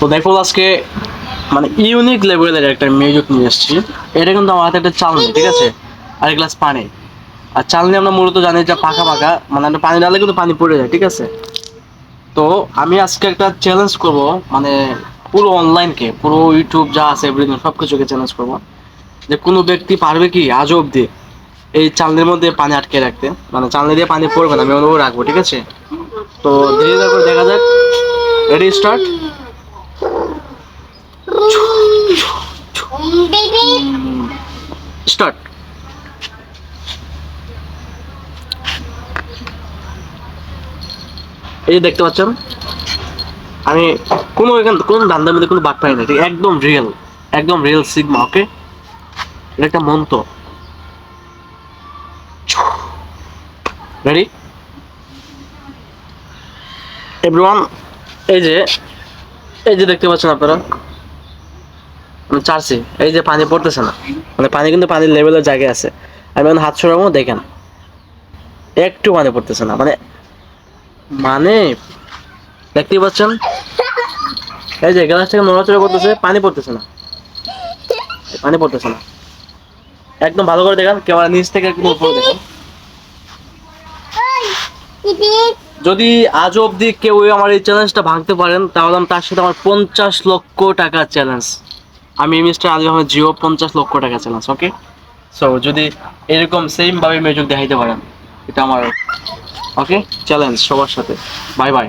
তো দেখো আজকে মানে ইউনিক লেভেলের একটা মিউজিক নিয়ে এসেছি। এটা কিন্তু আমার হাতে একটা চালনি, ঠিক আছে? আর এক গ্লাস পানি। আর চালনি আমরা মূলত জানি যে পাকা পাকা মানে একটা পানি ডালে কিন্তু পানি পড়ে যায়, ঠিক আছে? তো আমি আজকে একটা চ্যালেঞ্জ করব মানে পুরো অনলাইনকে পুরো ইউটিউব যা আছে এভরিথিং সব কিছুকে চ্যালেঞ্জ করব। যে কোনো ব্যক্তি পারবে কি আজও অব্দি এই চালনির মধ্যে পানি আটকে রাখতে? মানে চালনি দিয়ে পানি পড়বে না, আমি অনুভব রাখব, ঠিক আছে? তো দেখা যাক। Ready start start. এই যে দেখতে পাচ্ছেন, আমি কোনো এখান কোনো ধান্দার মধ্যে কোনো বাদ পাই না একদম রিয়েল একদম রিয়েল সিগমা ওকে এটা একটা মন্ত্র। রেডি এভরিওয়ান এই যে এই যে দেখতে পাচ্ছেন আপনারা চারছি এই যে পানি পড়তেছে না। মানে পানি কিন্তু পানির লেভেলের জায়গায় আছে। আমি এখন হাত সরাবো, দেখেন। একটু পানি পড়তেছে না। মানে মানে দেখতেই পাচ্ছেন? এই যে গ্লাসটাকে নড়াচড়া করতেছে, পানি পড়তেছে না। পানি পড়তেছে না। একদম ভালো করে দেখেন কেউ নিচ থেকে একদম উপরে দেখেন। যদি আজ অবধি কেউ আমার এই চ্যালেঞ্জটা ভাঙতে পারেন, তাহলে আমি তার সাথে আমার পঞ্চাশ লক্ষ টাকা চ্যালেঞ্জ আমি মিস্টার আজকে আহমেদ জিও পঞ্চাশ লক্ষ টাকা চ্যালেঞ্জ ওকে সো যদি এরকম সেম ভাবে মিউজিক দেখাইতে পারেন, এটা আমার ওকে চ্যালেঞ্জ সবার সাথে। Bye bye